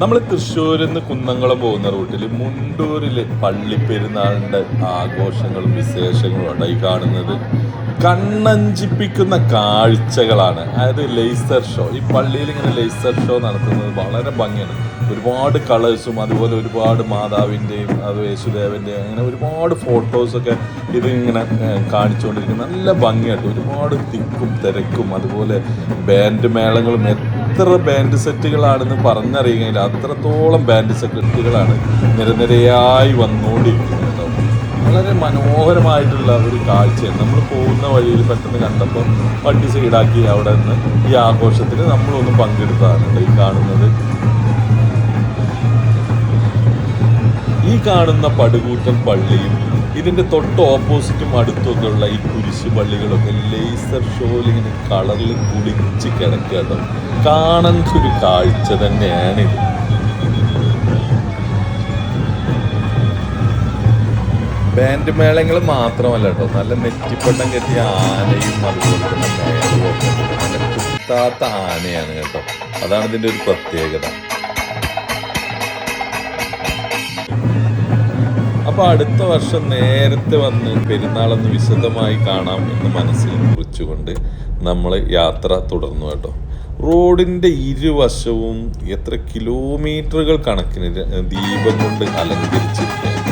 നമ്മൾ തൃശ്ശൂരിൽ നിന്ന് കുന്നംകുളം പോകുന്ന റൂട്ടിൽ മുണ്ടൂരിൽ പള്ളിപ്പെരുന്നാളിന്റെ ആഘോഷങ്ങളും വിശേഷങ്ങളും ഉണ്ട് ഈ കാണുന്നത്? കണ്ണഞ്ചിപ്പിക്കുന്ന കാഴ്ചകളാണ്. അതായത് ലേസർ ഷോ ഈ പള്ളിയിൽ ഇങ്ങനെ ലേസർ ഷോ നടത്തുന്നത് വളരെ ഭംഗിയാണ്. ഒരുപാട് കളേഴ്സും അതുപോലെ ഒരുപാട് മാതാവിന്റെയും അത് യേശുദേവന്റെയും അങ്ങനെ ഒരുപാട് ഫോട്ടോസൊക്കെ ഇതിങ്ങനെ കാണിച്ചുകൊണ്ടിരിക്കുന്നത്. കാണിച്ചുകൊണ്ടിരിക്കും നല്ല ഭംഗിയായിട്ട് ഒരുപാട് തിക്കും തിരക്കും അതുപോലെ ബാൻഡ് മേളങ്ങളും എത്ര ബാൻഡ് സെറ്റുകളാണെന്ന് പറഞ്ഞറിയുകയില്ല അത്രത്തോളം ബാൻഡ് സെറ്റുകളാണ് നിരനിരയായി വന്നുകൊണ്ടിരിക്കുന്നത്. വളരെ മനോഹരമായിട്ടുള്ള ഒരു കാഴ്ചയാണ്. നമ്മൾ പോകുന്ന വഴിയിൽ പെട്ടെന്ന് കണ്ടപ്പോൾ വണ്ടി സൈഡാക്കി അവിടെ നിന്ന് ഈ ആഘോഷത്തിൽ നമ്മളൊന്ന് പങ്കെടുത്തതാണ് ഈ കാണുന്നത്. ഈ കാണുന്ന പടുകൂറ്റൻ പള്ളിയും ഇതിന്റെ തൊട്ട് ഓപ്പോസിറ്റും അടുത്തൊക്കെ ഈ കുരിശ് പള്ളികളൊക്കെ ലേസർ ഷോയിലിങ്ങനെ കളറിൽ കുളിച്ച് കിടക്കുക കാണുന്ന ഒരു കാഴ്ച തന്നെയാണിത് ബാൻഡ് മേളങ്ങൾ മാത്രമല്ല കേട്ടോ. നല്ല നെറ്റിപ്പട്ടം കെട്ടിയ ആനയും അതുപോലെ തന്നെ കുത്താത്ത ആനയാണ് കേട്ടോ. അതാണ് ഇതിന്റെ ഒരു പ്രത്യേകത. അപ്പൊ അടുത്ത വർഷം നേരത്തെ വന്ന് പെരുന്നാളൊന്ന് വിശദമായി കാണാം എന്ന് മനസ്സിൽ കുറിച്ചുകൊണ്ട് നമ്മൾ യാത്ര തുടർന്നു കേട്ടോ. റോഡിന്റെ ഇരുവശവും എത്ര കിലോമീറ്ററുകൾ കണക്കിന് ദീപം കൊണ്ട് അലങ്കരിച്ചിരിക്കുകയാണ്.